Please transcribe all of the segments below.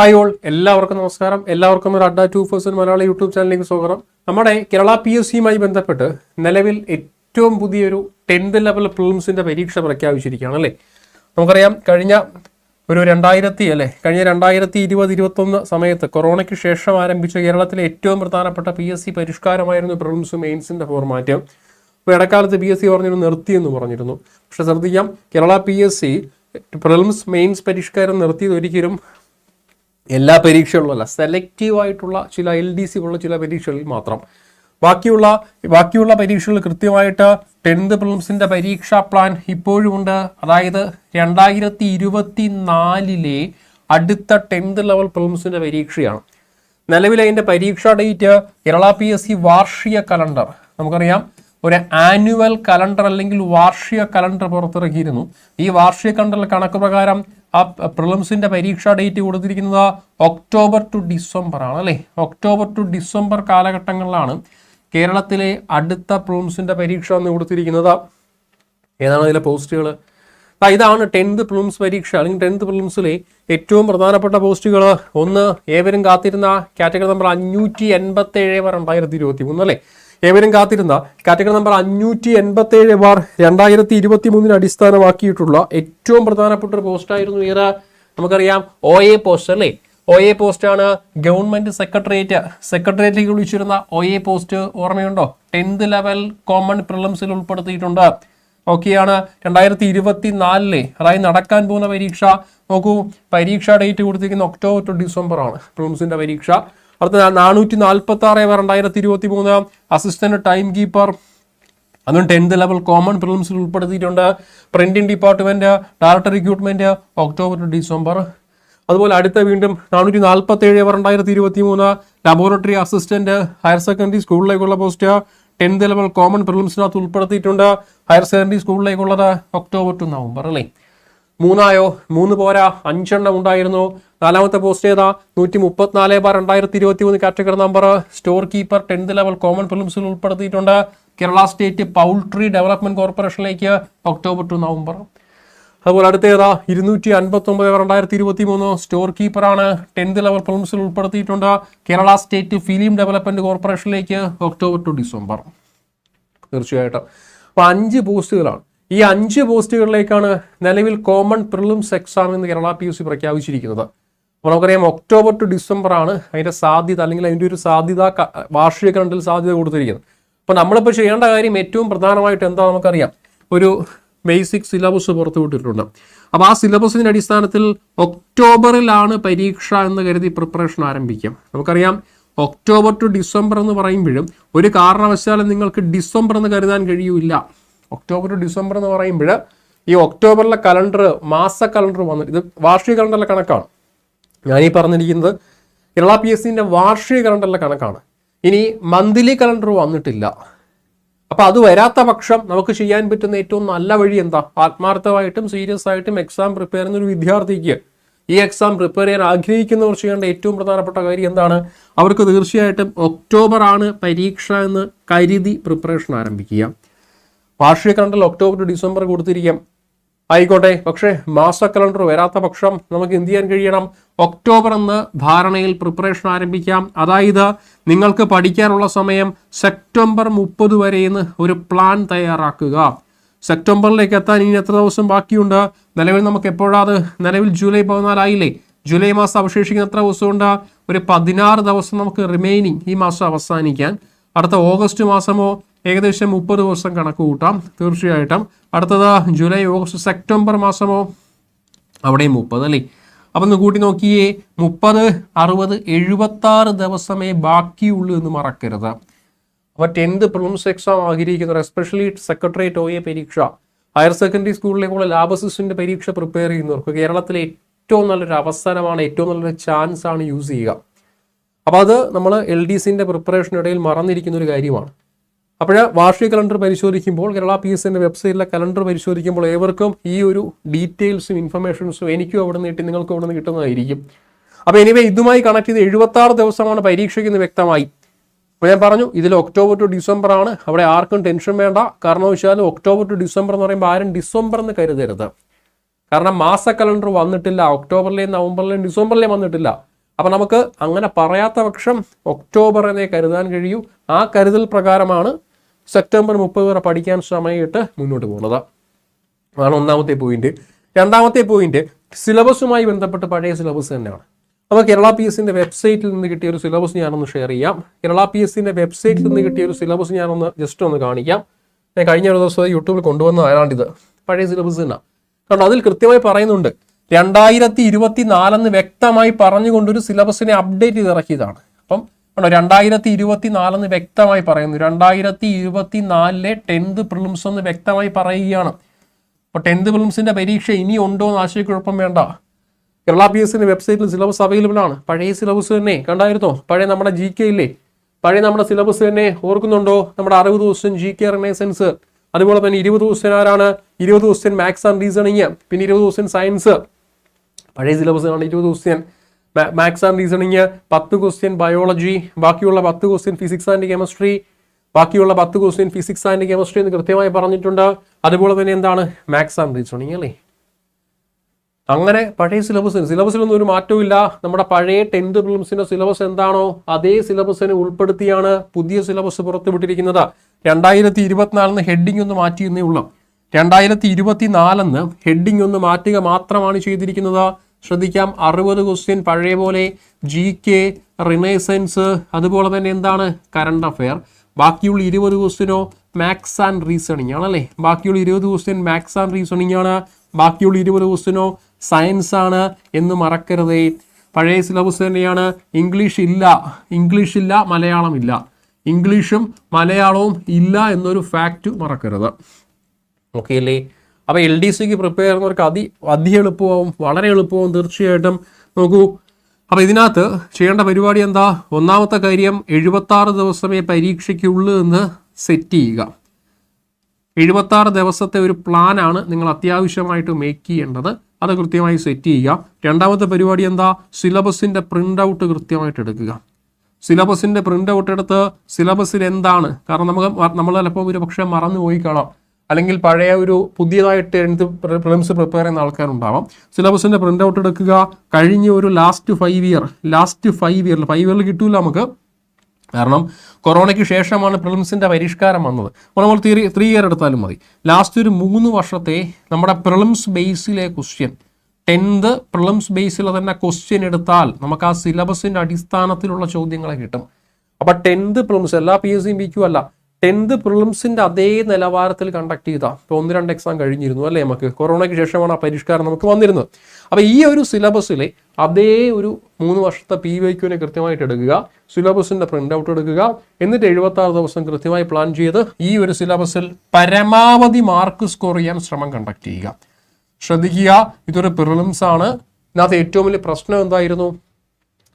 Hi all എല്ലാവർക്കും നമസ്കാരം. എല്ലാവർക്കും ഒരു അഡ്ഡ ടു പേഴ്സൺ മലയാള യൂട്യൂബ് ചാനലിലേക്ക് സ്വാഗതം. നമ്മുടെ കേരള പി എസ് സിയുമായി ബന്ധപ്പെട്ട് നിലവിൽ ഏറ്റവും പുതിയൊരു ടെൻത്ത് ലെവൽ പ്രിലിംസിന്റെ പരീക്ഷ പ്രഖ്യാപിച്ചിരിക്കുകയാണ് അല്ലേ? നമുക്കറിയാം കഴിഞ്ഞ ഒരു രണ്ടായിരത്തി അല്ലേ? കഴിഞ്ഞ രണ്ടായിരത്തി ഇരുപത് ഇരുപത്തൊന്ന് സമയത്ത് കൊറോണയ്ക്ക് ശേഷം ആരംഭിച്ച കേരളത്തിലെ ഏറ്റവും പ്രധാനപ്പെട്ട പി എസ് സി പരിഷ്കാരമായിരുന്നു പ്രിലിംസും മെയിൻസിന്റെ ഫോർമാറ്റ്. അപ്പോൾ ഇടക്കാലത്ത് പി എസ് സി പറഞ്ഞിരുന്നു നിർത്തിയെന്ന് പറഞ്ഞിരുന്നു. പക്ഷേ ശ്രദ്ധിക്കാം Kerala P S C prelims mains പരിഷ്കാരം നിർത്തിയത് ഒരിക്കലും എല്ലാ പരീക്ഷകളിലല്ല സെലക്റ്റീവ് ആയിട്ടുള്ള ചില എൽ ഡി സി ഉള്ള ചില പരീക്ഷകളിൽ മാത്രം. ബാക്കിയുള്ള ബാക്കിയുള്ള പരീക്ഷകൾ കൃത്യമായിട്ട് ടെൻത്ത് പ്രിലിംസിന്റെ പരീക്ഷാ പ്ലാൻ ഇപ്പോഴുമുണ്ട്. അതായത് രണ്ടായിരത്തി ഇരുപത്തി നാലിലെ അടുത്ത ടെൻത്ത് ലെവൽ പ്രിലിംസിന്റെ പരീക്ഷയാണ്. നിലവിലെ അതിന്റെ പരീക്ഷാ date Kerala P S C വാർഷിക കലണ്ടർ നമുക്കറിയാം ഒരു ആനുവൽ കലണ്ടർ അല്ലെങ്കിൽ വാർഷിക കലണ്ടർ പുറത്തിറക്കിയിരുന്നു. ഈ വാർഷിക കലണ്ടറിൽ കണക്ക് പ്രകാരം ആ പ്രിലിംസിന്റെ പരീക്ഷാ ഡേറ്റ് കൊടുത്തിരിക്കുന്നത് ഒക്ടോബർ ടു ഡിസംബർ ആണ് അല്ലേ? ഒക്ടോബർ ടു ഡിസംബർ കാലഘട്ടങ്ങളിലാണ് കേരളത്തിലെ അടുത്ത പ്രിലിംസിന്റെ പരീക്ഷ എന്ന് കൊടുത്തിരിക്കുന്നത്. ഏതാണ് അതിലെ പോസ്റ്റുകൾ? ഇതാണ് ടെൻത്ത് പ്രിലിംസ് പരീക്ഷ അല്ലെങ്കിൽ ടെൻത്ത് പ്രിലിംസിലെ ഏറ്റവും പ്രധാനപ്പെട്ട പോസ്റ്റുകൾ. ഒന്ന് ഏവരും കാത്തിരുന്ന കാറ്റഗറി നമ്പർ അഞ്ഞൂറ്റി എൺപത്തി ഏഴ് ബാർ രണ്ടായിരത്തി ഇരുപത്തി മൂന്ന് അല്ലേ? ഏവരും കാത്തിരുന്ന കാറ്റഗറി നമ്പർ അഞ്ഞൂറ്റി എൺപത്തി ഏഴ് ബാർ രണ്ടായിരത്തി ഇരുപത്തി മൂന്നിന് അടിസ്ഥാനമാക്കിയിട്ടുള്ള ഏറ്റവും പ്രധാനപ്പെട്ട ഒരു പോസ്റ്റായിരുന്നു ഏത്? നമുക്കറിയാം ഒ എ പോസ്റ്റ് അല്ലേ? ഒ എ പോസ്റ്റ് ആണ് ഗവൺമെന്റ് സെക്രട്ടേറിയറ്റ് സെക്രട്ടേറിയറ്റിലേക്ക് വിളിച്ചിരുന്ന ഒ എ പോസ്റ്റ് ഓർമ്മയുണ്ടോ? ടെൻത്ത് ലെവൽ കോമൺ പ്രിലിംസിൽ ഉൾപ്പെടുത്തിയിട്ടുണ്ട്. ഓക്കെയാണ് രണ്ടായിരത്തി ഇരുപത്തി നാലിലെ അതായത് നടക്കാൻ പോകുന്ന പരീക്ഷ. നോക്കൂ പരീക്ഷ ഡേറ്റ് കൊടുത്തിരിക്കുന്ന ഒക്ടോബർ ടു ഡിസംബർ ആണ് പ്രിലിംസിന്റെ പരീക്ഷ. അടുത്ത നാനൂറ്റി നാൽപ്പത്തി ആറ് രണ്ടായിരത്തി ഇരുപത്തി മൂന്ന് അസിസ്റ്റന്റ് ടൈം കീപ്പർ അതും ടെൻത്ത് ലെവൽ കോമൺ പ്രിലിംസിൽ ഉൾപ്പെടുത്തിയിട്ടുണ്ട്. Printing department director recruitment October to December അതുപോലെ അടുത്ത വീണ്ടും നാനൂറ്റി നാൽപ്പത്തി ഏഴ് രണ്ടായിരത്തി ഇരുപത്തി മൂന്ന് ലബോറട്ടറി അസിസ്റ്റന്റ് ഹയർ സെക്കൻഡറി സ്കൂളിലേക്കുള്ള പോസ്റ്റ് ടെൻത്ത് ലെവൽ കോമൺ പ്രിലിംസിനകത്ത് ഉൾപ്പെടുത്തിയിട്ടുണ്ട് ഹയർ സെക്കൻഡറി സ്കൂളിലേക്കുള്ളത് ഒക്ടോബർ ടു നവംബർ അല്ലേ? മൂന്നായോ? മൂന്ന് പോരാ. അഞ്ചെണ്ണം ഉണ്ടായിരുന്നു. നാലാമത്തെ പോസ്റ്റ് ഏതാ? നൂറ്റി മുപ്പത്തിനാല് ബാർ രണ്ടായിരത്തി ഇരുപത്തി മൂന്ന് category number store keeper tenth level common ഫിലിംസിൽ ഉൾപ്പെടുത്തിയിട്ടുണ്ട് കേരള സ്റ്റേറ്റ് പൗൾട്രി ഡെവലപ്മെന്റ് കോർപ്പറേഷനിലേക്ക് ഒക്ടോബർ ടു നവംബർ അതുപോലെ അടുത്ത ഏതാ? ഇരുന്നൂറ്റി അൻപത്തി ഒമ്പത് രണ്ടായിരത്തി ഇരുപത്തി മൂന്ന് സ്റ്റോർ കീപ്പറാണ് ടെൻത്ത് ലെവൽ ഫിലിംസിൽ ഉൾപ്പെടുത്തിയിട്ടുണ്ട് കേരള സ്റ്റേറ്റ് ഫിലിം ഡെവലപ്മെന്റ് കോർപ്പറേഷനിലേക്ക് ഒക്ടോബർ ടു ഡിസംബർ തീർച്ചയായിട്ടും. അപ്പോൾ അഞ്ച് പോസ്റ്റുകളാണ് ഈ അഞ്ച് പോസ്റ്റുകളിലേക്കാണ് നിലവിൽ കോമൺ പ്രിലിംസ് എക്സാം എന്ന് കേരള പി യു സി പ്രഖ്യാപിച്ചിരിക്കുന്നത്. അപ്പോൾ നമുക്കറിയാം ഒക്ടോബർ ടു ഡിസംബർ ആണ് അതിന്റെ സാധ്യത അല്ലെങ്കിൽ അതിന്റെ ഒരു സാധ്യത വാർഷിക കണ്ടിൽ സാധ്യത കൊടുത്തിരിക്കുന്നത്. അപ്പോൾ നമ്മളിപ്പോൾ ചെയ്യേണ്ട കാര്യം ഏറ്റവും പ്രധാനമായിട്ട് എന്താ നമുക്കറിയാം? ഒരു ബേസിക് സിലബസ് പുറത്തുവിട്ടിട്ടുണ്ട്. അപ്പോൾ ആ സിലബസിന്റെ അടിസ്ഥാനത്തിൽ ഒക്ടോബറിലാണ് പരീക്ഷ എന്ന് കരുതി പ്രിപ്പറേഷൻ ആരംഭിക്കാം. നമുക്കറിയാം ഒക്ടോബർ ടു ഡിസംബർ എന്ന് പറയുമ്പോഴും ഒരു കാരണവശാലും നിങ്ങൾക്ക് ഡിസംബർ എന്ന് കരുതാൻ കഴിയൂല ഒക്ടോബർ ടു ഡിസംബർ എന്ന് പറയുമ്പോൾ ഈ ഒക്ടോബറിലെ കലണ്ടർ മാസ കലണ്ടർ വന്നിട്ട് ഇത് വാർഷിക കലണ്ടറിലെ കണക്കാണ്. ഞാനീ പറഞ്ഞിരിക്കുന്നത് കേരള പി എസ് സിന്റെ വാർഷിക കലണ്ടറിലെ കണക്കാണ്. ഇനി മന്ത്ലി കലണ്ടർ വന്നിട്ടില്ല. അപ്പോൾ അത് വരാത്ത പക്ഷം നമുക്ക് ചെയ്യാൻ പറ്റുന്ന ഏറ്റവും നല്ല വഴി എന്താ? ആത്മാർത്ഥമായിട്ടും സീരിയസ് ആയിട്ടും എക്സാം പ്രിപ്പയർ ചെയ്യുന്ന ഒരു വിദ്യാർത്ഥിക്ക് ഈ എക്സാം പ്രിപ്പയർ ചെയ്യാൻ ആഗ്രഹിക്കുന്നവർ ചെയ്യേണ്ട ഏറ്റവും പ്രധാനപ്പെട്ട കാര്യം എന്താണ്? അവർക്ക് തീർച്ചയായിട്ടും ഒക്ടോബർ ആണ് പരീക്ഷ എന്ന് കരുതി പ്രിപ്പറേഷൻ ആരംഭിക്കുക. വാർഷിക കലണ്ടറിൽ ഒക്ടോബർ ഡിസംബർ കൊടുത്തിരിക്കാം. ആയിക്കോട്ടെ പക്ഷേ മാസ കലണ്ടർ വരാത്ത പക്ഷം നമുക്ക് എന്ത് ചെയ്യാൻ കഴിയണം? ഒക്ടോബർ എന്ന് ധാരണയിൽ പ്രിപ്പറേഷൻ ആരംഭിക്കാം. അതായത് നിങ്ങൾക്ക് പഠിക്കാനുള്ള സമയം സെപ്റ്റംബർ മുപ്പത് വരെയെന്ന് ഒരു പ്ലാൻ തയ്യാറാക്കുക. സെപ്റ്റംബറിലേക്ക് എത്താൻ ഇനി എത്ര ദിവസം ബാക്കിയുണ്ട്? നിലവിൽ നമുക്ക് എപ്പോഴാത് നിലവിൽ ജൂലൈ പതിനാലായില്ലേ? ജൂലൈ മാസം അവശേഷിക്കുന്ന എത്ര ദിവസമുണ്ട്? ഒരു പതിനാറ് ദിവസം നമുക്ക് റിമൈനിങ് ഈ മാസം അവസാനിക്കാൻ അടുത്ത ഓഗസ്റ്റ് മാസമോ ഏകദേശം മുപ്പത് ദിവസം കണക്ക് കൂട്ടാം. തീർച്ചയായിട്ടും അടുത്തത് ജൂലൈ ഓഗസ്റ്റ് സെപ്റ്റംബർ മാസമോ അവിടെയും മുപ്പത് അല്ലേ? അപ്പം ഒന്ന് കൂട്ടി നോക്കിയേ മുപ്പത് അറുപത് എഴുപത്താറ് ദിവസമേ ബാക്കിയുള്ളൂ എന്ന് മറക്കരുത്. അപ്പോൾ ടെൻത്ത് പ്രിലിംസ് എക്സാം ആഗ്രഹിക്കുന്നവർ എസ്പെഷ്യലി സെക്രട്ടേറിയറ്റ് ഒ എ പരീക്ഷ ഹയർ സെക്കൻഡറി സ്കൂളിലേക്കുള്ള ലാബ് പരീക്ഷ പ്രിപ്പയർ ചെയ്യുന്നവർക്ക് കേരളത്തിലെ ഏറ്റവും നല്ലൊരു അവസരമാണ് ഏറ്റവും നല്ലൊരു ചാൻസ് ആണ് യൂസ് ചെയ്യുക. അപ്പോൾ അത് നമ്മൾ എൽ ഡി സിന്റെ പ്രിപ്പറേഷനിടയിൽ മറന്നിരിക്കുന്ന ഒരു കാര്യമാണ്. അപ്പോൾ വാർഷിക കലണ്ടർ പരിശോധിക്കുമ്പോൾ കേരള പി എസ് എന്റെ വെബ്സൈറ്റിലെ കലണ്ടർ പരിശോധിക്കുമ്പോൾ ഏവർക്കും ഈ ഒരു ഡീറ്റെയിൽസും ഇൻഫർമേഷൻസും എനിക്കും അവിടെ നിന്ന് കിട്ടി നിങ്ങൾക്കും അവിടെ നിന്ന് കിട്ടുന്നതായിരിക്കും. അപ്പോൾ എനിവേ ഇതുമായി കണക്ട് ചെയ്ത് എഴുപത്താറ് ദിവസമാണ് പരീക്ഷയ്ക്ക് വ്യക്തമായി. അപ്പോൾ ഞാൻ പറഞ്ഞു ഇതിൽ ഒക്ടോബർ ടു ഡിസംബർ ആണ്. അവിടെ ആർക്കും ടെൻഷൻ വേണ്ട. കാരണം വെച്ചാൽ ഒക്ടോബർ ടു ഡിസംബർ എന്ന് പറയുമ്പോൾ ആരും ഡിസംബർ എന്ന് കരുതരുത്. കാരണം മാസ കലണ്ടർ വന്നിട്ടില്ല ഒക്ടോബറിലെയും നവംബറിലെയും ഡിസംബറിലെയും വന്നിട്ടില്ല. അപ്പം നമുക്ക് അങ്ങനെ പറയാത്ത പക്ഷം ഒക്ടോബർ കരുതാൻ കഴിയൂ. ആ കരുതൽ പ്രകാരമാണ് സെപ്റ്റംബർ മുപ്പത് വരെ പഠിക്കാൻ സമയമായിട്ട് മുന്നോട്ട് പോകുന്നത്. അതാണ് ഒന്നാമത്തെ പോയിന്റ് രണ്ടാമത്തെ പോയിന്റ് സിലബസുമായി ബന്ധപ്പെട്ട് പഴയ സിലബസ് തന്നെയാണ്. അപ്പോൾ കേരള പി എസ് സിന്റെ വെബ്സൈറ്റിൽ നിന്ന് കിട്ടിയ ഒരു സിലബസ് ഞാനൊന്ന് ഷെയർ ചെയ്യാം. കേരള പി എസ് സിന്റെ വെബ്സൈറ്റിൽ നിന്ന് കിട്ടിയ ഒരു സിലബസ് ഞാനൊന്ന് ജസ്റ്റ് ഒന്ന് കാണിക്കാം. ഞാൻ കഴിഞ്ഞ ഒരു ദിവസം യൂട്യൂബിൽ കൊണ്ടുവന്ന ആരാണ്ടിത് പഴയ സിലബസ് തന്നെ. കാരണം അതിൽ കൃത്യമായി പറയുന്നുണ്ട്. രണ്ടായിരത്തി ഇരുപത്തി നാലെന്ന് വ്യക്തമായി പറഞ്ഞുകൊണ്ടൊരു സിലബസിനെ അപ്ഡേറ്റ് ചെയ്ത് ഇറക്കിയതാണ് അപ്പം ആണോ രണ്ടായിരത്തി ഇരുപത്തി നാലെന്ന് വ്യക്തമായി പറയുന്നു. രണ്ടായിരത്തി ഇരുപത്തി നാലിലെ ടെൻത്ത് പ്രിലിംസ് എന്ന് വ്യക്തമായി പറയുകയാണ്. അപ്പോൾ ടെൻത്ത് പ്രിലിംസിന്റെ പരീക്ഷ ഇനി ഉണ്ടോ എന്ന് ആശയക്കുഴപ്പം വേണ്ട. കേരള പി എസ് വെബ്സൈറ്റിൽ സിലബസ് അവൈലബിൾ ആണ്. പഴയ സിലബസ് തന്നെ കണ്ടായിരുന്നോ? പഴയ നമ്മുടെ ജി കെ ഇല്ലേ പഴയ നമ്മുടെ സിലബസ് തന്നെ ഓർക്കുന്നുണ്ടോ? നമ്മുടെ അറുപത് ദിവസം ജി കെ റിനൈസൻസ് അതുപോലെ തന്നെ ഇരുപത് ദിവസം ആരാണ്? ഇരുപത് ദിവസം മാത്സ് ആൻഡ് റീസണിങ് പിന്നെ ഇരുപത് ദിവസം സയൻസ് പഴയ ആണ് ഇരുപത് ക്വസ്റ്റ്യൻ മാത്സ് ആൻഡ് റീസണിങ് പത്ത് ക്വസ്റ്റ്യൻ ബയോളജി ബാക്കിയുള്ള പത്ത് ക്വസ്റ്റ്യൻ ഫിസിക്സ് ആൻഡ് കെമിസ്ട്രി ബാക്കിയുള്ള പത്ത് ക്വസ്റ്റ്യൻ ഫിസിക്സ് ആൻഡ് കെമിസ്ട്രി എന്ന് കൃത്യമായി പറഞ്ഞിട്ടുണ്ട്. അതുപോലെ തന്നെ എന്താണ്? മാത്സ് ആൻഡ് റീസണിങ് അല്ലേ? അങ്ങനെ പഴയ സിലബസ് സിലബസിലൊന്നും ഒരു മാറ്റവും ഇല്ല. നമ്മുടെ പഴയ ടെൻത്ത് പ്രിലിംസിന്റെ സിലബസ് എന്താണോ അതേ സിലബസിനെ ഉൾപ്പെടുത്തിയാണ് പുതിയ സിലബസ് പുറത്തുവിട്ടിരിക്കുന്നത്. രണ്ടായിരത്തി ഇരുപത്തിനാലിന് ഹെഡിങ് ഒന്ന് മാറ്റിയെന്നേ ഉള്ളൂ. രണ്ടായിരത്തി ഇരുപത്തി നാലെന്ന് ഹെഡിങ് ഒന്ന് മാറ്റുക മാത്രമാണ് ചെയ്തിരിക്കുന്നത്. ശ്രദ്ധിക്കാം അറുപത് ക്വസ്റ്റ്യൻ പഴയ പോലെ ജി കെ റിനൈസൻസ് അതുപോലെ തന്നെ എന്താണ്? കറണ്ട് അഫെയർ ബാക്കിയുള്ള ഇരുപത് ക്വസ്റ്റ്യനോ മാത്സ് ആൻഡ് റീസണിങ് ആണല്ലേ ബാക്കിയുള്ള ഇരുപത് ക്വസ്റ്റ്യൻ മാത്സ് ആൻഡ് റീസണിങ് ആണ്. ബാക്കിയുള്ള ഇരുപത് ക്വസ്റ്റ്യനോ സയൻസ് ആണ് എന്ന് മറക്കരുതേ. പഴയ സിലബസ് തന്നെയാണ്. ഇംഗ്ലീഷ് ഇല്ല. ഇംഗ്ലീഷ് ഇല്ല മലയാളം ഇല്ല. ഇംഗ്ലീഷും മലയാളവും ഇല്ല എന്നൊരു ഫാക്റ്റ് മറക്കരുത്. ഓക്കെ അല്ലേ? അപ്പോൾ എൽ ഡി സിക്ക് പ്രിപ്പയർ ചെയ്യുന്നവർക്ക് അതി അതി എളുപ്പമാവും വളരെ എളുപ്പമാവും തീർച്ചയായിട്ടും നോക്കൂ. അപ്പോൾ ഇതിനകത്ത് ചെയ്യേണ്ട പരിപാടി എന്താ? ഒന്നാമത്തെ കാര്യം എഴുപത്താറ് ദിവസമേ പരീക്ഷയ്ക്കുള്ളൂ എന്ന് സെറ്റ് ചെയ്യുക. എഴുപത്താറ് ദിവസത്തെ ഒരു പ്ലാനാണ് നിങ്ങൾ അത്യാവശ്യമായിട്ട് മേക്ക് ചെയ്യേണ്ടത്. അത് കൃത്യമായി സെറ്റ് ചെയ്യുക. രണ്ടാമത്തെ പരിപാടി എന്താ? സിലബസിന്റെ പ്രിന്റ് ഔട്ട് കൃത്യമായിട്ട് എടുക്കുക. സിലബസിന്റെ പ്രിന്റ് ഔട്ട് എടുത്ത് സിലബസിൽ എന്താണ്? കാരണം നമുക്ക് നമ്മൾ ചിലപ്പോൾ ഒരു പക്ഷേ മറന്നു പോയി കാണാം അല്ലെങ്കിൽ പഴയ ഒരു പുതിയതായിട്ട് എഴുതി പ്രിലിംസ് പ്രിപ്പയർ ചെയ്യുന്ന ആൾക്കാരുണ്ടാവാം. സിലബസിന്റെ പ്രിന്റ് ഔട്ട് എടുക്കുക. കഴിഞ്ഞ ഒരു last five year last five ഇയറിൽ ഫൈവ് ഇയറിൽ കിട്ടൂല നമുക്ക്. കാരണം കൊറോണയ്ക്ക് ശേഷമാണ് പ്രിലിംസിന്റെ പരിഷ്കാരം വന്നത്. അപ്പോൾ നമ്മൾ ത്രീ ത്രീ ഇയർ എടുത്താലും മതി. ലാസ്റ്റ് ഒരു മൂന്ന് വർഷത്തെ നമ്മുടെ പ്രിലിംസ് ബേസിലെ ക്വസ്റ്റ്യൻ ടെൻത്ത് പ്രിലിംസ് ബേസിൽ തന്നെ ക്വസ്റ്റ്യൻ എടുത്താൽ നമുക്ക് ആ സിലബസിന്റെ അടിസ്ഥാനത്തിലുള്ള ചോദ്യങ്ങളെ കിട്ടും. അപ്പോൾ ടെൻത്ത് പ്രിലിംസ് എല്ലാ പി എസ് സിയും ബി ക്യു അല്ല. ടെൻത്ത് പ്രിലിംസിന്റെ അതേ നിലവാരത്തിൽ കണ്ടക്ട് ചെയ്ത. ഇപ്പോൾ ഒന്ന് രണ്ട് എക്സാം കഴിഞ്ഞിരുന്നു അല്ലേ നമുക്ക്? കൊറോണയ്ക്ക് ശേഷമാണ് ആ പരിഷ്കാരം നമുക്ക് വന്നിരുന്നത്. അപ്പോൾ ഈ ഒരു സിലബസിലെ അതേ ഒരു മൂന്ന് വർഷത്തെ പി വൈക്യുവിനെ കൃത്യമായിട്ട് എടുക്കുക സിലബസിന്റെ പ്രിന്റ് ഔട്ട് എടുക്കുക എന്നിട്ട് എഴുപത്താറ് ദിവസം കൃത്യമായി പ്ലാൻ ചെയ്ത് ഈ ഒരു സിലബസിൽ പരമാവധി മാർക്ക് സ്കോർ ചെയ്യാൻ ശ്രമം കണ്ടക്ട് ചെയ്യുക. ശ്രദ്ധിക്കുക ഇതൊരു പ്രിലിംസ് ആണ്. ഇതിനകത്ത് ഏറ്റവും വലിയ പ്രശ്നം എന്തായിരുന്നു?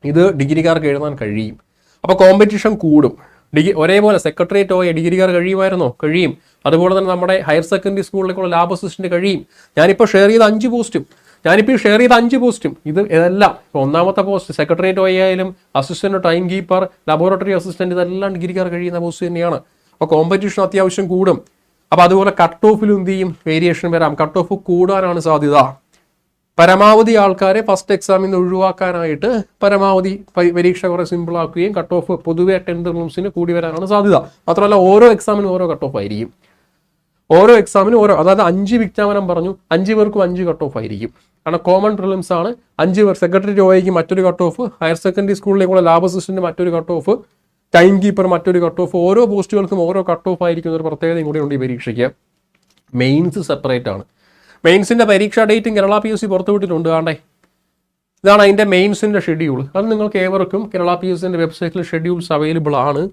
ഇത് ഡിഗ്രിക്കാർക്ക് എഴുതാൻ കഴിയും. അപ്പോൾ കോമ്പറ്റീഷൻ കൂടും. ഡിഗ്രി ഒരേപോലെ സെക്രട്ടേറിയറ്റ് പോയ ഡിഗ്രിക്കാർ കഴിയുമായിരുന്നോ? കഴിയും. അതുപോലെ തന്നെ നമ്മുടെ ഹയർ സെക്കൻഡറി സ്കൂളിലേക്കുള്ള ലാബ് അസിസ്റ്റന്റ് കഴിയും. ഞാനിപ്പോൾ ഷെയർ ചെയ്ത അഞ്ച് പോസ്റ്റും ഞാനിപ്പോൾ ഷെയർ ചെയ്ത അഞ്ച് പോസ്റ്റും ഇത് ഇതെല്ലാം. ഇപ്പോൾ ഒന്നാമത്തെ പോസ്റ്റ് സെക്രട്ടേറിയറ്റ് ആയാലും assistant time keeper laboratory assistant ഇതെല്ലാം ഡിഗ്രിക്കാർ കഴിയുന്ന പോസ്റ്റ് തന്നെയാണ്. അപ്പോൾ കോമ്പറ്റീഷൻ അത്യാവശ്യം കൂടും. അപ്പോൾ അതുപോലെ കട്ട് ഓഫിലും എന്ത് ചെയ്യും? വേരിയേഷൻ വരാം. കട്ട് ഓഫ് കൂടാനാണ് സാധ്യത. പരമാവധി ആൾക്കാരെ ഫസ്റ്റ് എക്സാമിൽ നിന്ന് ഒഴിവാക്കാനായിട്ട് പരമാവധി പരീക്ഷ കുറെ സിമ്പിൾ ആക്കുകയും കട്ട് ഓഫ് പൊതുവെ ടെൻത്ത് റൂംസിന് കൂടി വരാനാണ് സാധ്യത. മാത്രമല്ല ഓരോ എക്സാമിനും ഓരോ കട്ട് ഓഫ് ആയിരിക്കും. ഓരോ എക്സാമിനും ഓരോ അതായത് അഞ്ച് വിജ്ഞാപനം പറഞ്ഞു അഞ്ച് പേർക്കും അഞ്ച് കട്ട് ഓഫ് ആയിരിക്കും. കാരണം കോമൺ പ്രിലിംസ് ആണ് അഞ്ച് പേർ സെക്രട്ടറി ഒയ്ക്ക് മറ്റൊരു കട്ട് ഓഫ് ഹയർ സെക്കൻഡറി സ്കൂളിലേക്കുള്ള ലാബ് അസിസ്റ്റന്റ് മറ്റൊരു കട്ട് ഓഫ് ടൈം കീപ്പർ മറ്റൊരു കട്ട് ഓഫ് ഓരോ പോസ്റ്റുകൾക്കും ഓരോ കട്ട് ഓഫ് ആയിരിക്കുന്ന ഒരു പ്രത്യേകതയും കൂടി ഉണ്ട് ഈ പരീക്ഷയ്ക്ക്. മെയിൻസ് സെപ്പറേറ്റ് ആണ്. മെയിൻസിന്റെ പരീക്ഷാ ഡേറ്റും കേരള പി എസ് സി പുറത്തുവിട്ടിട്ടുണ്ട് കാണ്ടേ ഇതാണ് അതിന്റെ മെയിൻസിന്റെ ഷെഡ്യൂൾ അത് നിങ്ങൾക്ക് ഏവർക്കും കേരള പി എസ് സിന്റെ വെബ്സൈറ്റിൽ ഷെഡ്യൂൾസ് അവൈലബിൾ ആണ്.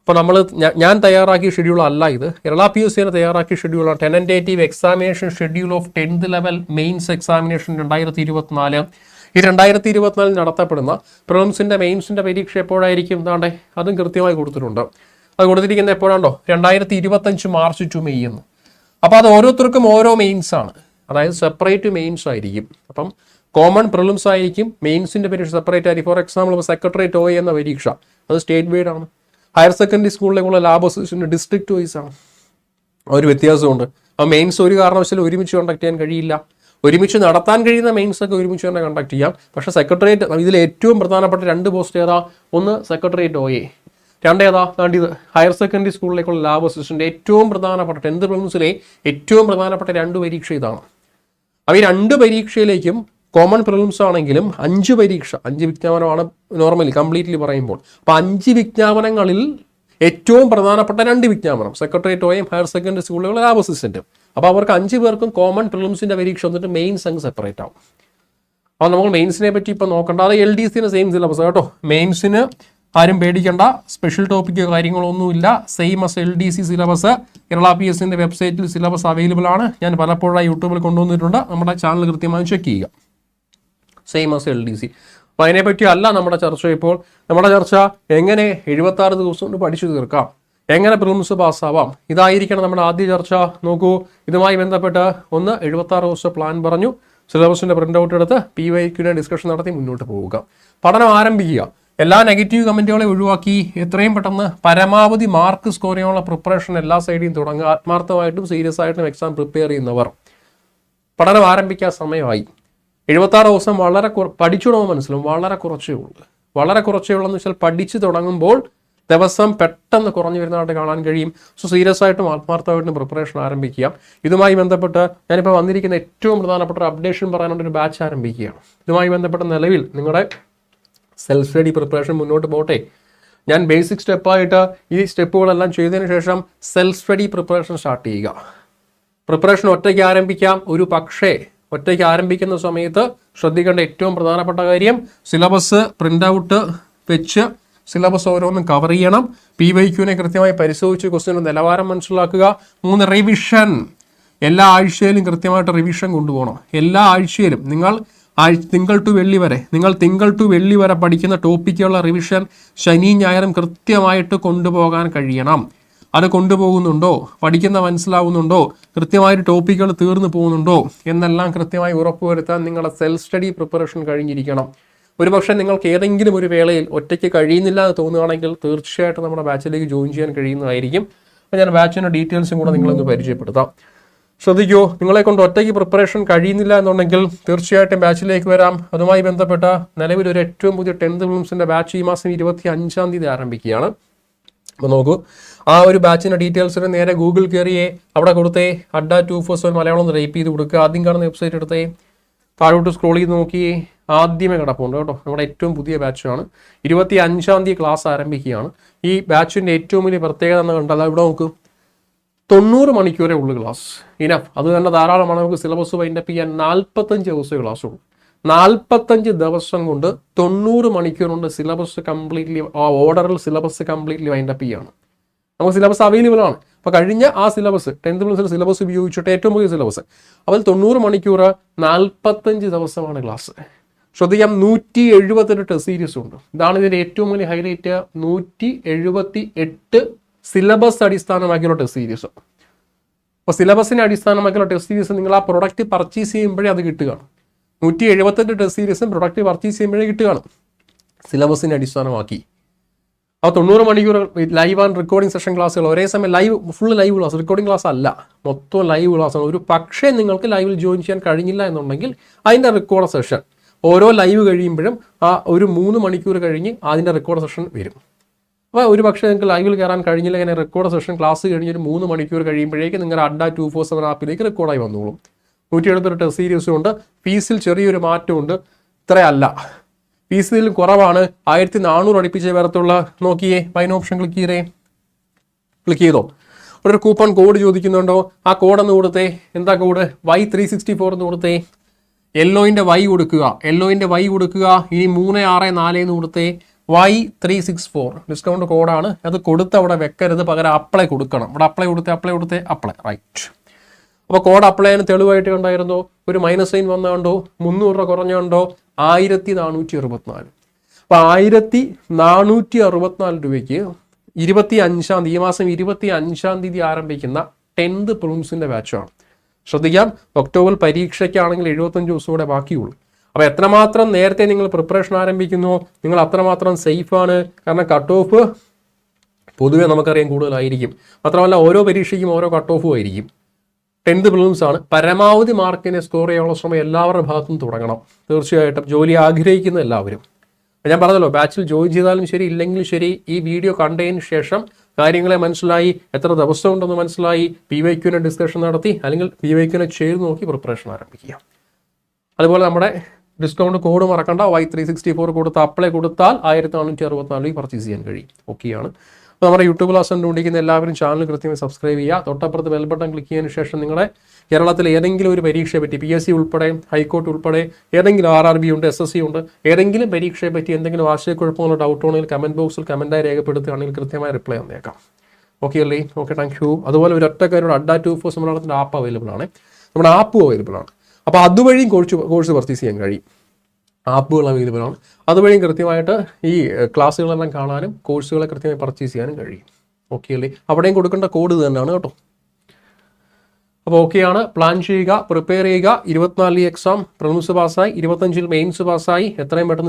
അപ്പോൾ നമ്മൾ ഞാൻ തയ്യാറാക്കിയ ഷെഡ്യൂൾ അല്ല ഇത്. കേരള പി എസ് സിയുടെ തയ്യാറാക്കിയ ഷെഡ്യൂളാണ് tentative examination schedule of tenth level mains examination രണ്ടായിരത്തി ഇരുപത്തിനാല് ഈ രണ്ടായിരത്തി ഇരുപത്തിനാലിൽ നടത്തപ്പെടുന്ന പ്രിലിംസിന്റെ മെയിൻസിന്റെ പരീക്ഷ എപ്പോഴായിരിക്കും എന്താണ്ടേ അതും കൃത്യമായി കൊടുത്തിട്ടുണ്ട്. അത് കൊടുത്തിരിക്കുന്നത് എപ്പോഴാണ്ടോ? രണ്ടായിരത്തി ഇരുപത്തഞ്ച് മാർച്ച് ടു മെയ് എന്ന്. അപ്പോൾ അത് ഓരോരുത്തർക്കും ഓരോ മെയിൻസ് ആണ്. അതായത് സെപ്പറേറ്റ് മെയിൻസ് ആയിരിക്കും. അപ്പം കോമൺ പ്രിലിംസ് ആയിരിക്കും മെയിൻസിന്റെ പരീക്ഷ സെപ്പറേറ്റ് ആയിരിക്കും. ഫോർ എക്സാമ്പിൾ ഇപ്പോൾ സെക്രട്ടേറിയറ്റ് ഒ എന്ന പരീക്ഷ അത് സ്റ്റേറ്റ് വൈഡ് ആണ്. ഹയർ സെക്കൻഡറി സ്കൂളിലേക്കുള്ള ലാബ് അസോസിയേഷന്റെ ഡിസ്ട്രിക്ട് വൈസ് ആണ്. ഒരു വ്യത്യാസമുണ്ട്. ആ മെയിൻസ് ഒരു കാരണവശാലും ഒരുമിച്ച് കണ്ടക്ട് ചെയ്യാൻ കഴിയില്ല. ഒരുമിച്ച് നടത്താൻ കഴിയുന്ന മെയിൻസ് ഒക്കെ ഒരുമിച്ച് തന്നെ കണ്ടക്ട് ചെയ്യാം. പക്ഷേ സെക്രട്ടേറിയറ്റ് ഇതിൽ ഏറ്റവും പ്രധാനപ്പെട്ട രണ്ട് പോസ്റ്റ് ഏതാ? ഒന്ന് സെക്രട്ടേറിയറ്റ് ഒ എ രണ്ടേതാ? ഇത്. ഹയർ സെക്കൻഡറി സ്കൂളിലേക്കുള്ള ലാബ് അസിസ്റ്റന്റ് ഏറ്റവും പ്രധാനപ്പെട്ട ടെൻത്ത് പ്രിലിംസിലെ ഏറ്റവും പ്രധാനപ്പെട്ട രണ്ട് പരീക്ഷ ഇതാണ്. അപ്പോൾ ഈ രണ്ട് പരീക്ഷയിലേക്കും കോമൺ പ്രിലിംസ് ആണെങ്കിലും അഞ്ച് പരീക്ഷ അഞ്ച് വിജ്ഞാപനമാണ് നോർമലി കംപ്ലീറ്റ്ലി പറയുമ്പോൾ. അപ്പോൾ അഞ്ച് വിജ്ഞാപനങ്ങളിൽ ഏറ്റവും പ്രധാനപ്പെട്ട രണ്ട് വിജ്ഞാപനം സെക്രട്ടേറിയറ്റ് ഓയും ഹയർ സെക്കൻഡറി സ്കൂളുകൾ ലാബ് അസിസ്റ്റന്റും അപ്പോൾ അവർക്ക് അഞ്ച് പേർക്കും കോമൺ പ്രിലിംസിന്റെ പരീക്ഷ വന്നിട്ട് മെയിൻസ് അങ്ങ് സെപ്പറേറ്റ് ആവും. അപ്പോൾ നമ്മൾ മെയിൻസിനെ പറ്റി ഇപ്പോൾ നോക്കേണ്ട. അത് എൽ ഡി സിന് സെയിം സിലബസ് കേട്ടോ. മെയിൻസിന് ആരും പേടിക്കേണ്ട. സ്പെഷ്യൽ ടോപ്പിക്കോ കാര്യങ്ങളൊന്നുമില്ല. Same as L D C syllabus Kerala P S സിന്റെ വെബ്സൈറ്റിൽ സിലബസ് അവൈലബിൾ ആണ്. ഞാൻ പലപ്പോഴായി യൂട്യൂബിൽ കൊണ്ടുവന്നിട്ടുണ്ട്. നമ്മുടെ ചാനൽ കൃത്യമായി ചെക്ക് ചെയ്യുക. Same as L D C അപ്പോൾ അതിനെപ്പറ്റി അല്ല നമ്മുടെ ചർച്ച ഇപ്പോൾ. നമ്മുടെ ചർച്ച എങ്ങനെ എഴുപത്തി ആറ് ദിവസം കൊണ്ട് പഠിച്ചു തീർക്കാം? എങ്ങനെ പ്രിലിംസ് പാസ്സാവാം ഇതായിരിക്കണം നമ്മുടെ ആദ്യ ചർച്ച. നോക്കൂ. ഇതുമായി ബന്ധപ്പെട്ട് ഒന്ന് എഴുപത്തി ആറ് ദിവസത്തെ പ്ലാൻ പറഞ്ഞു. സിലബസിന്റെ പ്രിന്റ് ഔട്ട് എടുത്ത് പി വൈക്കിയുടെ ഡിസ്കഷൻ നടത്തി മുന്നോട്ട് പോവുക. പഠനം ആരംഭിക്കുക. എല്ലാ നെഗറ്റീവ് കമന്റുകളെ ഒഴിവാക്കി എത്രയും പെട്ടെന്ന് പരമാവധി മാർക്ക് സ്കോർ ചെയ്യാനുള്ള പ്രിപ്പറേഷൻ എല്ലാ സൈഡിലും തുടങ്ങുക. ആത്മാർത്ഥമായിട്ടും സീരിയസ് ആയിട്ടും എക്സാം പ്രിപ്പയർ ചെയ്യുന്നവർ. പഠനം ആരംഭിക്കാൻ സമയമായി. എഴുപത്താറ് ദിവസം വളരെ കുറ പഠിച്ചുകൂടുമ്പോൾ മനസ്സിലാവും വളരെ കുറച്ചേ ഉള്ളൂ. വളരെ കുറച്ചേ ഉള്ളൂ എന്ന് വെച്ചാൽ പഠിച്ചു തുടങ്ങുമ്പോൾ ദിവസം പെട്ടെന്ന് കുറഞ്ഞു വരുന്നതായിട്ട് കാണാൻ കഴിയും. സോ സീരിയസ് ആയിട്ടും ആത്മാർത്ഥമായിട്ടും പ്രിപ്പറേഷൻ ആരംഭിക്കുക. ഇതുമായി ബന്ധപ്പെട്ട് ഞാനിപ്പോൾ വന്നിരിക്കുന്ന ഏറ്റവും പ്രധാനപ്പെട്ട ഒരു അപ്ഡേഷൻ പറയാനുള്ള ഒരു ബാച്ച് ആരംഭിക്കുകയാണ്. ഇതുമായി ബന്ധപ്പെട്ട നിലവിൽ നിങ്ങളുടെ സെൽഫ് സ്റ്റഡി പ്രിപ്പറേഷൻ മുന്നോട്ട് പോട്ടെ ഞാൻ ബേസിക് സ്റ്റെപ്പായിട്ട് ഈ സ്റ്റെപ്പുകളെല്ലാം ചെയ്തതിന് ശേഷം സെൽഫ് സ്റ്റഡി പ്രിപ്പറേഷൻ സ്റ്റാർട്ട് ചെയ്യുക. പ്രിപ്പറേഷൻ ഒറ്റയ്ക്ക് ആരംഭിക്കാം. ഒരു പക്ഷേ ഒറ്റയ്ക്ക് ആരംഭിക്കുന്ന സമയത്ത് ശ്രദ്ധിക്കേണ്ട ഏറ്റവും പ്രധാനപ്പെട്ട കാര്യം സിലബസ് പ്രിന്റ് ഔട്ട് വെച്ച് സിലബസ് ഓരോന്നും കവർ ചെയ്യണം. പി വൈ ക്യൂനെ കൃത്യമായി പരിശോധിച്ച് ക്വസ്റ്റിന്റെ നിലവാരം മനസ്സിലാക്കുക. മൂന്ന് റിവിഷൻ എല്ലാ ആഴ്ചയിലും കൃത്യമായിട്ട് റിവിഷൻ കൊണ്ടുപോകണം. എല്ലാ ആഴ്ചയിലും. നിങ്ങൾ തിങ്കൾ ടു വെള്ളി വരെ. നിങ്ങൾ തിങ്കൾ ടു വെള്ളി വരെ പഠിക്കുന്ന ടോപ്പിക്കുള്ള റിവിഷൻ ശനി ഞായറും കൃത്യമായിട്ട് കൊണ്ടുപോകാൻ കഴിയണം. അത് കൊണ്ടുപോകുന്നുണ്ടോ? പഠിക്കുന്ന മനസ്സിലാവുന്നുണ്ടോ? കൃത്യമായിട്ട് ടോപ്പിക്കുകൾ തീർന്നു പോകുന്നുണ്ടോ? എന്നെല്ലാം കൃത്യമായി ഉറപ്പുവരുത്താൻ നിങ്ങളുടെ സെൽഫ് സ്റ്റഡി പ്രിപ്പറേഷൻ കഴിഞ്ഞിരിക്കണം. ഒരുപക്ഷെ നിങ്ങൾക്ക് ഏതെങ്കിലും ഒരു വേളയിൽ ഒറ്റയ്ക്ക് കഴിയുന്നില്ല എന്ന് തോന്നുകയാണെങ്കിൽ തീർച്ചയായിട്ടും നമ്മുടെ ബാച്ചിലേക്ക് ജോയിൻ ചെയ്യാൻ കഴിയുന്നതായിരിക്കും. അപ്പോൾ ഞാൻ ബാച്ചിന്റെ ഡീറ്റെയിൽസും കൂടെ നിങ്ങളൊന്ന് പരിചയപ്പെടുത്താം. ശ്രദ്ധിക്കൂ നിങ്ങളെ കൊണ്ട് ഒറ്റയ്ക്ക് പ്രിപ്പറേഷൻ കഴിയുന്നില്ല എന്നുണ്ടെങ്കിൽ തീർച്ചയായിട്ടും ബാച്ചിലേക്ക് വരാം. അതുമായി ബന്ധപ്പെട്ട നിലവിൽ ഒരു ഏറ്റവും പുതിയ ടെൻത്ത് ഫിലിംസിന്റെ ബാച്ച് ഈ മാസം ഇരുപത്തി അഞ്ചാം തീയതി ആരംഭിക്കുകയാണ്. അപ്പോൾ നോക്കൂ ആ ഒരു ബാച്ചിന്റെ ഡീറ്റെയിൽസിന് നേരെ ഗൂഗിൾ കയറിയേ അവിടെ കൊടുത്തേ Adda two four seven Malayalam ഒന്ന് റേപ്പ് ചെയ്ത് കൊടുക്കുക ആദ്യം കാണുന്ന വെബ്സൈറ്റ് എടുത്തേ താഴോട്ട് സ്ക്രോൾ ചെയ്ത് നോക്കിയേ ആദ്യമേ കിടപ്പുണ്ട് കേട്ടോ. നമ്മുടെ ഏറ്റവും പുതിയ ബാച്ചാണ് ഇരുപത്തി അഞ്ചാം തീയതി ക്ലാസ് ആരംഭിക്കുകയാണ്. ഈ ബാച്ചിന്റെ ഏറ്റവും വലിയ പ്രത്യേകത എന്ന് കണ്ടാൽ ഇവിടെ നോക്കൂ തൊണ്ണൂറ് മണിക്കൂറേ ഉള്ളൂ ക്ലാസ് ഇനഫ് അത് തന്നെ ധാരാളമാണ്. നമുക്ക് സിലബസ് വൈൻഡപ്പ് ചെയ്യാൻ നാൽപ്പത്തഞ്ച് ദിവസമേ ക്ലാസ് ഉള്ളൂ. നാൽപ്പത്തഞ്ച് ദിവസം കൊണ്ട് തൊണ്ണൂറ് മണിക്കൂർ കൊണ്ട് സിലബസ് കംപ്ലീറ്റ്ലി ഓർഡറിൽ സിലബസ് കംപ്ലീറ്റ്ലി വൈൻഡപ്പ് ചെയ്യുകയാണ് നമുക്ക് സിലബസ് അവൈലബിൾ ആണ്. അപ്പോൾ കഴിഞ്ഞ ആ സിലബസ് ടെൻത്ത് പ്ലസ് സിലബസ് ഉപയോഗിച്ചിട്ട് ഏറ്റവും പുതിയ സിലബസ് അതിൽ തൊണ്ണൂറ് മണിക്കൂർ നാൽപ്പത്തഞ്ച് ദിവസമാണ് ക്ലാസ് ശ്രദ്ധിക്കാം നൂറ്റി എഴുപത്തെട്ട് സീരീസ് ഉണ്ട്. ഇതാണ് ഇതിന്റെ ഏറ്റവും വലിയ ഹൈലൈറ്റ് നൂറ്റി എഴുപത്തി എട്ട് സിലബസ് അടിസ്ഥാനമാക്കിയുള്ള ടെസ്റ്റ് സീരീസ് അപ്പോൾ സിലബസിനെ അടിസ്ഥാനമാക്കിയുള്ള ടെസ്റ്റ് സീരീസ് നിങ്ങൾ ആ പ്രൊഡക്റ്റ് പർച്ചേസ് ചെയ്യുമ്പോഴേ അത് കിട്ടുകയാണ്. നൂറ്റി എഴുപത്തെട്ട് ടെസ്റ്റ് സീരീസും പ്രൊഡക്റ്റ് പർച്ചേസ് ചെയ്യുമ്പോഴേ കിട്ടുകയാണ്. സിലബസിനെ അടിസ്ഥാനമാക്കി. ആ തൊണ്ണൂറ് മണിക്കൂർ ലൈവ് ആൻഡ് റെക്കോർഡിംഗ് സെഷൻ ക്ലാസ്സുകൾ ഒരേ സമയം live full live class recording class അല്ല. മൊത്തം ലൈവ് ക്ലാസ്സാണ് ഒരു പക്ഷേ നിങ്ങൾക്ക് ലൈവിൽ ജോയിൻ ചെയ്യാൻ കഴിഞ്ഞില്ല എന്നുണ്ടെങ്കിൽ അതിന്റെ റെക്കോർഡ് സെഷൻ ഓരോ ലൈവ് കഴിയുമ്പോഴും ആ ഒരു മൂന്ന് മണിക്കൂർ കഴിഞ്ഞ് അതിന്റെ റെക്കോർഡ് സെഷൻ വരും. അപ്പോൾ ഒരു പക്ഷേ നിങ്ങൾക്ക് ലൈവിൽ കയറാൻ കഴിഞ്ഞില്ല ഇങ്ങനെ റെക്കോർഡ് സെഷൻ ക്ലാസ് കഴിഞ്ഞ് ഒരു മൂന്ന് മണിക്കൂർ കഴിയുമ്പോഴേക്കും നിങ്ങളുടെ അഡ്ഡ ടു ഫോർ സെവൻ ആപ്പിലേക്ക് റെക്കോർഡായി വന്നോളും. നൂറ്റി എഴുപത്തെട്ട് ടെസ്റ്റ് സീരീസും ഉണ്ട് ഫീസിൽ ചെറിയൊരു മാറ്റമുണ്ട് ഇത്രയല്ല. ഫീസിൽ കുറവാണ്. ആയിരത്തി നാനൂറ് അടുപ്പിച്ച വരത്തുള്ള. നോക്കിയേ ബൈൻ ഓപ്ഷൻ ക്ലിക്ക് ചെയ്തേ. ക്ലിക്ക് ചെയ്തോ? ഒരു കൂപ്പൺ കോഡ് ചോദിക്കുന്നുണ്ടോ? ആ കോഡ് കൊടുത്തേ. എന്താ code Y three sixty four എന്ന് കൊടുത്തേ. യെല്ലോയിന്റെ വൈ കൊടുക്കുക. യെല്ലോയിന്റെ വൈ കൊടുക്കുക. ഇനി മൂന്ന് ആറ് നാല് എന്ന് കൊടുത്തേ. Y three six four discount കോഡാണ് അത് കൊടുത്ത് അവിടെ വെക്കരുത്. പകരം അപ്ലൈ കൊടുക്കണം. ഇവിടെ അപ്ലൈ കൊടുത്ത് അപ്ലൈ കൊടുത്തേ അപ്ലൈ റൈറ്റ് അപ്പോൾ കോഡ് അപ്ലൈ ചെയ്യാൻ തെളിവായിട്ട് കണ്ടായിരുന്നോ? ഒരു മൈനസ് സൈൻ വന്നാണ്ടോ മുന്നൂറ് രൂപ കുറഞ്ഞുണ്ടോ ആയിരത്തി നാനൂറ്റി അറുപത്തിനാല്. അപ്പോൾ ആയിരത്തി നാനൂറ്റി അറുപത്തിനാല് രൂപയ്ക്ക് ഇരുപത്തി അഞ്ചാം തീയതി ഈ മാസം ഇരുപത്തി അഞ്ചാം തീയതി ആരംഭിക്കുന്ന ടെൻത്ത് പ്രിലിംസിന്റെ ബാച്ചാണ് ശ്രദ്ധിക്കാം. ഒക്ടോബർ പരീക്ഷയ്ക്കാണെങ്കിൽ എഴുപത്തഞ്ച് ദിവസം കൂടെ ബാക്കിയുള്ളൂ. അപ്പോൾ എത്രമാത്രം നേരത്തെ നിങ്ങൾ പ്രിപ്പറേഷൻ ആരംഭിക്കുന്നു? നിങ്ങൾ അത്രമാത്രം സേഫാണ് കാരണം കട്ട് ഓഫ് പൊതുവേ നമുക്കറിയാം കൂടുതലായിരിക്കും. മാത്രമല്ല ഓരോ പരീക്ഷയ്ക്കും ഓരോ കട്ട് ഓഫും ആയിരിക്കും. ടെൻത്ത് പ്രിലിംസ് ആണ്. പരമാവധി മാർക്കിനെ സ്കോർ ചെയ്യാനുള്ള ശ്രമം എല്ലാവരുടെ ഭാഗത്തും തുടങ്ങണം. തീർച്ചയായിട്ടും ജോലി ആഗ്രഹിക്കുന്ന എല്ലാവരും. ഞാൻ പറഞ്ഞല്ലോ ബാച്ചിൽ ജോയിൻ ചെയ്താലും ശരി ഇല്ലെങ്കിലും ശരി ഈ വീഡിയോ കണ്ടതിന് ശേഷം കാര്യങ്ങളെ മനസ്സിലായി എത്ര ദിവസം ഉണ്ടെന്ന് മനസ്സിലായി പി വൈ ക്യൂനെ ഡിസ്കഷൻ നടത്തി അല്ലെങ്കിൽ പി വൈ ക്യൂനെ ചെയ്ത് നോക്കി പ്രിപ്പറേഷൻ ആരംഭിക്കുക. അതുപോലെ നമ്മുടെ ഡിസ്കൗണ്ട് കോഡ് മറക്കണ്ട. വൈ ത്രീ സിക്സ്റ്റി ഫോർ കൊടുത്ത് അപ്ലൈ കൊടുത്താൽ ആയിരത്തി നാനൂറ്റി അറുപത്തിനാലിൽ പർച്ചേസ് ചെയ്യാൻ കഴിയും. ഓക്കെയാണ് അപ്പോൾ നമ്മുടെ യൂട്യൂബ് ക്ലാസ് കണ്ടുകൊണ്ടിരിക്കുന്ന എല്ലാവരും ചാനൽ കൃത്യമായി സബ്സ്ക്രൈബ് ചെയ്യുക. തൊട്ടപ്പുറത്ത് ബെൽ ബട്ടൺ ക്ലിക്ക് ചെയ്തതിന് ശേഷം നിങ്ങളെ കേരളത്തിലെ ഏതെങ്കിലും ഒരു പരീക്ഷയെ പറ്റി പി എസ് സി ഉൾപ്പെടെ ഹൈക്കോർട്ട് ഉൾപ്പെടെ ഏതെങ്കിലും ആർ ആർ ബി ഉണ്ട് എസ് എസ് സി ഉണ്ട് ഏതെങ്കിലും പരീക്ഷയെ പറ്റി എന്തെങ്കിലും ആശയക്കുഴപ്പമുള്ള ഡൗട്ട് ഉണ്ടെങ്കിൽ കമന്റ് ബോക്സിൽ കമന്റായി രേഖപ്പെടുത്തുകയാണെങ്കിൽ കൃത്യമായി റിപ്ലൈ തന്നേക്കാം. ഓക്കെ അല്ലേ? ഓക്കെ താങ്ക് യു അതുപോലെ ഒരു ഒറ്റക്കാരോട് അഡ്ഡാ ടു ഫോഴ്സ് മലയാളത്തിന്റെ ആപ്പ് അവൈലബിൾ ആണ്. നമ്മുടെ ആപ്പും അവൈലബിൾ ആണ്. അപ്പോൾ അതുവഴിയും കോഴ്സ് കോഴ്സ് പർച്ചേസ് ചെയ്യാൻ കഴിയും. ആപ്പുകൾ അവൈലബിൾ ആണ് അതുവഴിയും കൃത്യമായിട്ട് ഈ ക്ലാസ്സുകളെല്ലാം കാണാനും കോഴ്സുകളെ കൃത്യമായി പർച്ചേസ് ചെയ്യാനും കഴിയും. ഓക്കെ അല്ലേ? അവിടെയും കൊടുക്കേണ്ട കോഡ് തന്നെയാണ് കേട്ടോ. അപ്പോൾ ഓക്കെയാണ് പ്ലാൻ ചെയ്യുക പ്രിപ്പയർ ചെയ്യുക. ഇരുപത്തിനാലിൽ എക്സാം പ്രിലിംസ് പാസ്സായി ഇരുപത്തഞ്ചിൽ മെയിൻസ് പാസ്സായി എത്രയും പെട്ടെന്ന്